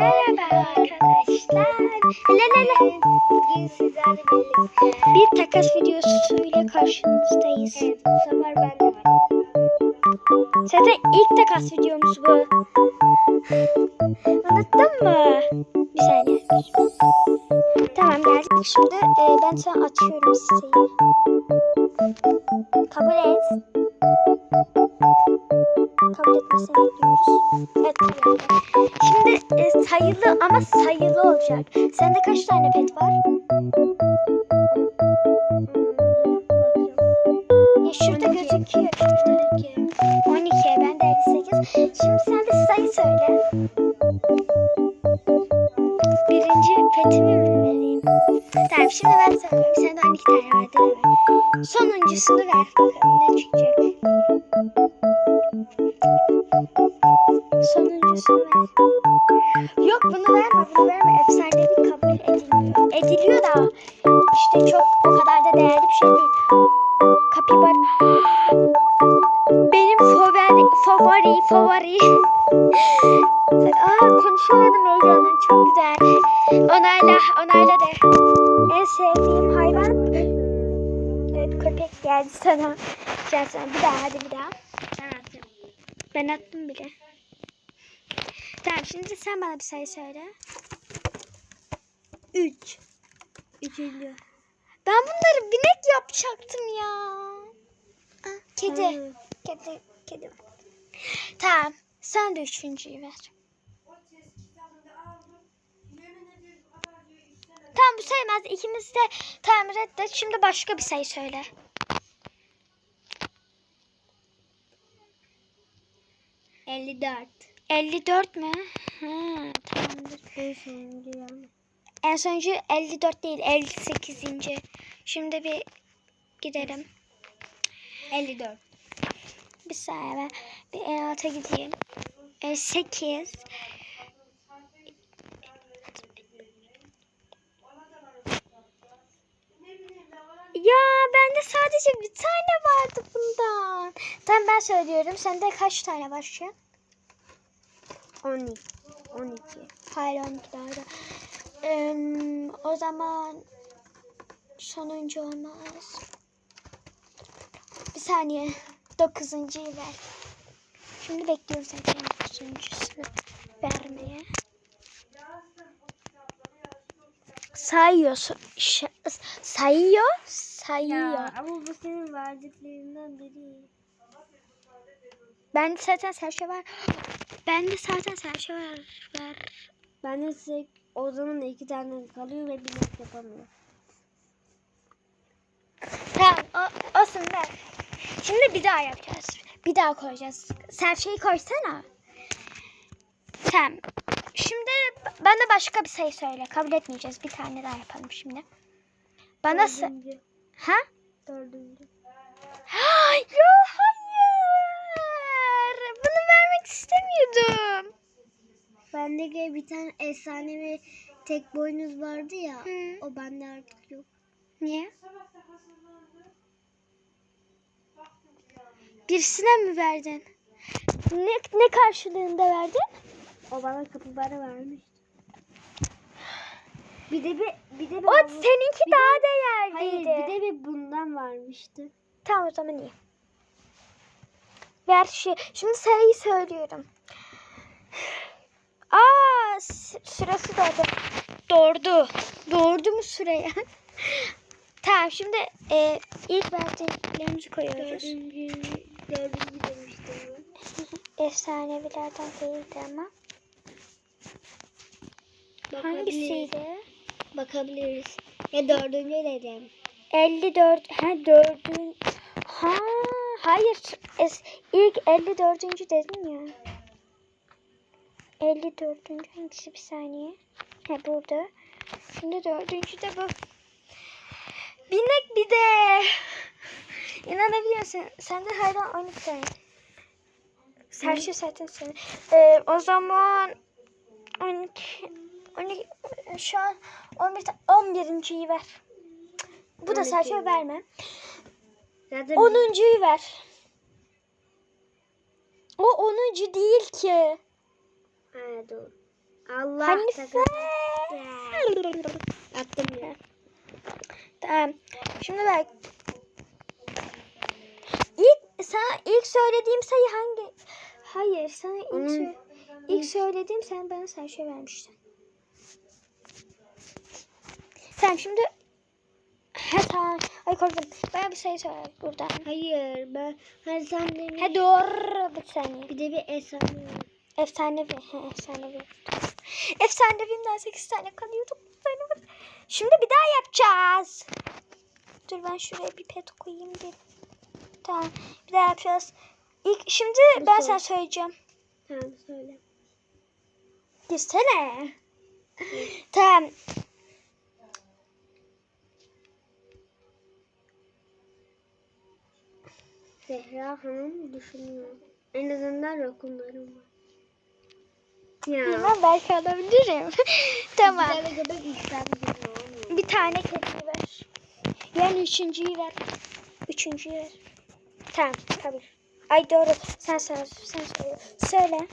Merhaba arkadaşlar. Bugün sizlerle birlikte. Bir takas videosuyla karşınızdayız. Evet, bu sefer ben de varım. Zaten ilk takas videomuz bu. Unuttun mu? Bir saniye. Tamam geldik. Şimdi e, ben sana atıyorum siteyi. Kabul et. Kabul etmesini bekliyoruz. Evet ettim. Şimdi e, sayılı ama sayılı olacak. Sende kaç tane pet var? Ya şurada gözüküyor. Şurada. 12, ben de 58. Şimdi sen de sayı söyle. Birinci petimi mi vereyim? Tamam şimdi ben söylüyorum. Sende 12 tane mi? Sonuncusunu ver bakalım ne çıkacak. Yok bunu verme bunu verme. Efsanevi kabul edilmiyor. Ediliyor da işte çok Tamam şimdi sen bana bir sayı söyle. 3. Üçüncü. Ben bunları binek yapacaktım ya. Ah, kedi. Hayır. Kedi. Kedi. Tamam. Sen de üçüncüyü ver. Tamam bu sayılmaz. İkimiz de tamam reddet. Şimdi başka bir sayı söyle. Elli dört. 54 mü? Ha, tamamdır. En sonuncu. En sonuncu 54 değil 58. Şimdi bir gidelim. 54. Bir saniye bir en alta gideyim. E, 8 Ya bende sadece bir tane vardı bundan. Tamam ben söylüyorum. Sende kaç tane var başlıyor? 12. 12. Hayır 12 doğru. O zaman sonuncu olmaz. Bir saniye. Dokuzuncuyu ver. Şimdi bekliyoruz zaten dokuzuncusunu vermeye. Sayıyor. Sayıyor. Sayıyor. Ya, ama bu senin verdiklerinden biri. Ben zaten her şey var. Ben de zaten serçe var. Ver. Ben de size o zaman iki tane kalıyor ve binek yapamıyor. Tamam o, olsun ver. Şimdi bir daha yapacağız. Bir daha koyacağız. Serçeyi koysana. Tamam. Şimdi bana başka bir sayı söyle. Kabul etmeyeceğiz. Bir tane daha yapalım şimdi. Bana Dördüncü. Ha? Dördüncü. Hayır, hayır. İstemiyordum. Bende de bir tane efsanevi tek boynuz vardı ya. Hı. O bende artık yok. Niye? Birisine mi verdin? Ne, ne karşılığında verdin? O bana kapibara vermiş. Bir de bir, bir de bir O havu- seninki bir daha de- değerliydi. Hayır bir de bir bundan vermişti. Tamam o zaman iyi. Ver şu. Şimdi sayıyı söylüyorum. Aa sırası doğdu. Doğurdu. Doğurdu mu süreye? tamam şimdi e, ilk verdiklerimizi koyuyoruz. Dördüncü, dördüncü demiştim. Efsanevilerden değildi ama. Bakabiliriz. Hangisiydi? Bakabiliriz. Ya dördüncü dedim. 54. Ha dördün. Ha hayır. Es, ilk 54. dedim ya. 54. hangisi bir saniye. Ha burada. Şimdi dördüncü de bu. Binek bir de. İnanabiliyorsun. Sen de hala 12 tane. Serçe zaten senin. Ee, o zaman 12 12 şu an 11 ta- 11.yi ver. Bu da 12'yi serçe ver. verme. Zaten 10.yu ver. O 10. değil ki. Ha, doğru. Allah Hanife. Attım ya. Tamam. Şimdi bak. İlk sana ilk söylediğim sayı hangi? Hayır, sana ilk Onun- sö- ilk söylediğim sen bana sen şey vermiştin. Tamam şimdi Ha tamam. Ay korktum. Bana bir sayı söyle buradan. Hayır ben her demiş. Ha doğru bir saniye. Bir de bir efsane. Efsanevi. Ha, efsanevi. Efsanevimden 8 tane kalıyordum. Benim- Şimdi bir daha yapacağız. Dur ben şuraya bir pet koyayım bir. Tamam. Bir daha yapacağız. İlk, şimdi Bu ben sana söyleyeceğim. Tamam söyle. Girsene. tamam. Zehra Hanım düşünüyor. En azından rakunlarım var. Ya. Bilmem belki alabilirim. tamam. Bir tane göbek isterdim. Bir tane kedi ver. Yani üçüncüyü ver. Üçüncüyü ver. Tamam kabul. Ay doğru. Sen söyle. Sen söyle. Söyle.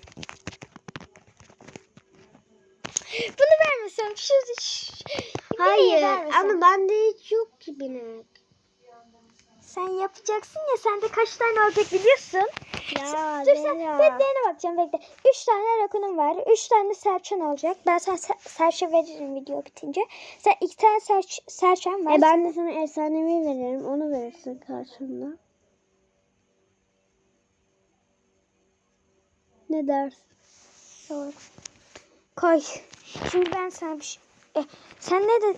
Bunu vermesem. Şu, şu, Hayır ama bende hiç yok ki binek. Sen yapacaksın ya. Sende kaç tane olacak biliyorsun. Ya Dur sen petlerine bakacağım bekle. Üç tane rakunum var. Üç tane serçen olacak. Ben sana ser- serçe veririm video bitince. Sen iki tane serç serçen var. E ben de sana efsanevi veririm. Onu verirsin karşımda. Ne dersin? Doğru. Koy. Şimdi ben sana bir şey... E, sen ne de...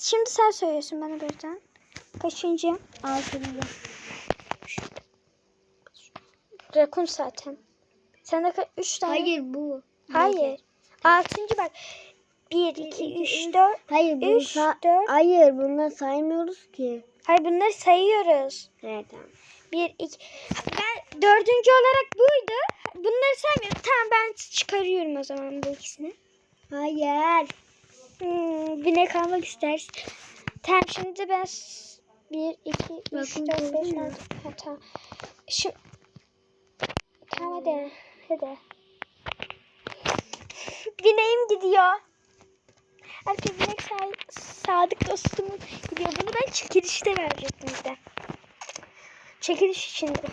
şimdi sen söylüyorsun bana birden. Kaçıncı? Altıncı. Rakun zaten. Sende ka- üç tane. Hayır bu. Hayır. Altıncı bak. Bir, iki, üç, dört. Hayır Üç, dört. Hayır bunları saymıyoruz ki. Hayır bunları sayıyoruz. Evet tamam. Bir, iki. Ben dördüncü olarak buydu. Bunları saymıyorum. Tamam ben çıkarıyorum o zaman bu ikisini. Hayır. Hmm, binek almak istersin. Tamam şimdi ben s- bir, iki, üç, Bakın dört, beş, gördün mü? altı. Ha, tamam. Şimdi tamam hadi. Hadi. Bineğim gidiyor. Herkes binek sa- sadık dostumun gidiyor. Bunu ben çekilişte verecektim de. Çekiliş içindi.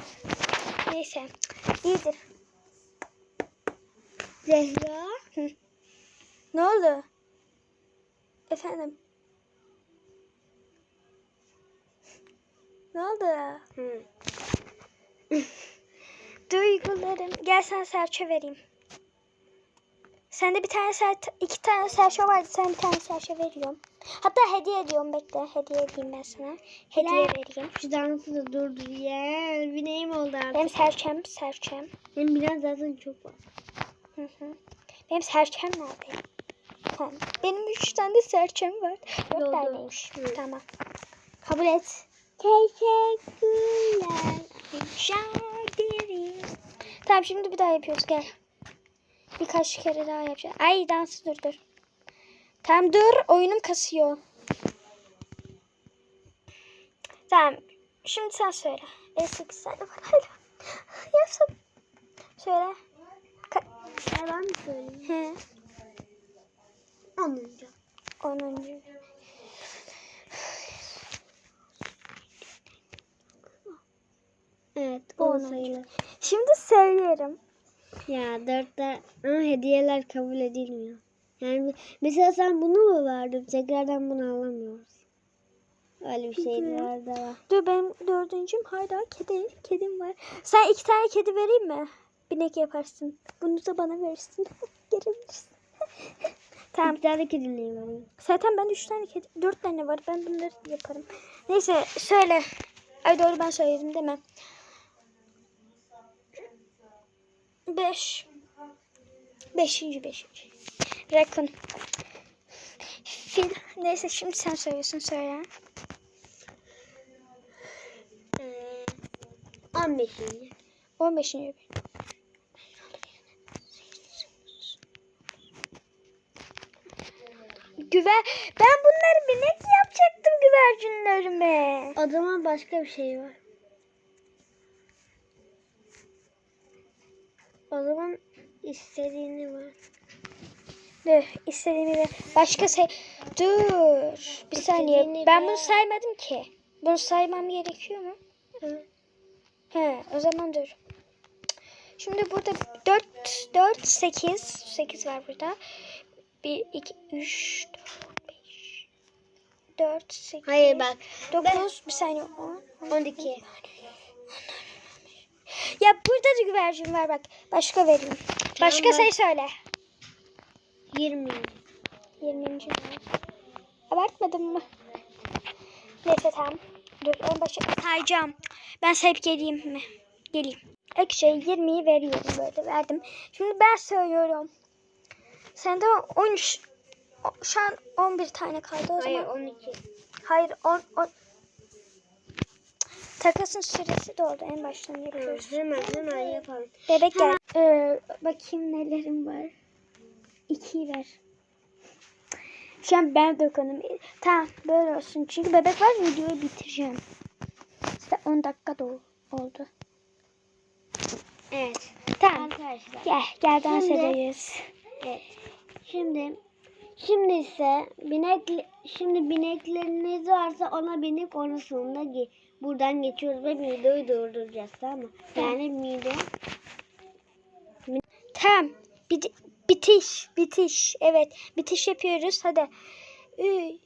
Neyse. İyidir. Zehra. Ne oldu? Efendim? Ne oldu? Duygularım. Gel sana serçe vereyim. Sende bir tane serçe, iki tane serçe vardı. Sen bir tane serçe veriyorum. Hatta hediye ediyorum. Bekle. Hediye edeyim ben sana. Hediye Ne? vereyim. Şu dansı da durdur ya. Bineğim oldu artık. Benim serçem, serçem. Benim biraz zaten çok var. Hı hı. Benim serçem nerede? Ha, benim üç tane de serçem var. Dört taneymiş. Tamam. Kabul et. Teşekkürler. Rica ederim. Tamam şimdi bir daha yapıyoruz gel. Birkaç kere daha yapacağız. Ay dansı dur dur. Tamam dur oyunum kasıyor. Tamam şimdi sen söyle. En 8 tane var hala. Yapsam. Söyle. Ka- ben mi söyleyeyim? He. Onuncu. 10. Evet On. o sayılır. Şimdi söylüyorum. Ya dörtte ama hediyeler kabul edilmiyor. Yani mesela sen bunu mu verdin? Tekrardan bunu alamıyoruz. Öyle bir şey Hı. var. Dur benim dördüncüm hala kedi. Kedim var. Sen iki tane kedi vereyim mi? Binek yaparsın. Bunu da bana verirsin. Gelebilirsin. tamam. Bir tane kediliğim var. Zaten ben üç tane kedi, dört tane var. Ben bunları yaparım. Neyse söyle. Ay doğru ben söyledim değil mi? Beş. Beşinci beşinci. Rakun. Fil. Neyse şimdi sen söylüyorsun söyle. Ee, 15. On beşinci. Güver. Ben bunları binek yapacaktım güvercinlerime. O zaman başka bir şey var. O zaman istediğini var. Dur istediğimi ver. Başka say... Dur. Bir saniye. Ben bunu saymadım ki. Bunu saymam gerekiyor mu? He o zaman dur. Şimdi burada 4, 4, 8. 8 var burada. 1, 2, 3, 4, 5, 4, 8. Hayır bak. 9, bir saniye 10. 12. Ya burada da güvercin var bak. Başka vereyim. Başka Tamam. sayı söyle. 20. 20. Abartmadın mı? Neyse tamam. Dur en başa sayacağım. Ben sayıp geleyim mi? Geleyim. İlk şey 20'yi veriyorum böyle verdim. Şimdi ben söylüyorum. Sende 13 o- şu an 11 tane kaldı o Hayır zaman. 12. Hayır 10 10 Takasın süresi doldu en baştan yapıyoruz. hemen hemen yapalım. Bebek gel. Ee, bakayım nelerim var. İkiyi ver. Şu an ben dokunum. Tamam böyle olsun. Çünkü bebek var videoyu bitireceğim. İşte 10 dakika da oldu. Evet. Tamam. Arkadaşlar. Gel gel dans Şimdi- ederiz. Evet. Şimdi şimdi ise binek şimdi binekleriniz varsa ona binip onun sonuna gi- buradan geçiyoruz ve mideyi durduracağız tamam mı? Yani mide Tamam. Bit- bitiş. Bitiş. Evet. Bitiş yapıyoruz. Hadi. Üç.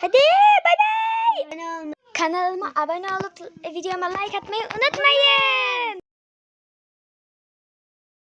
Hadi. Bye bye. Kanalıma abone olup videoma like atmayı unutmayın.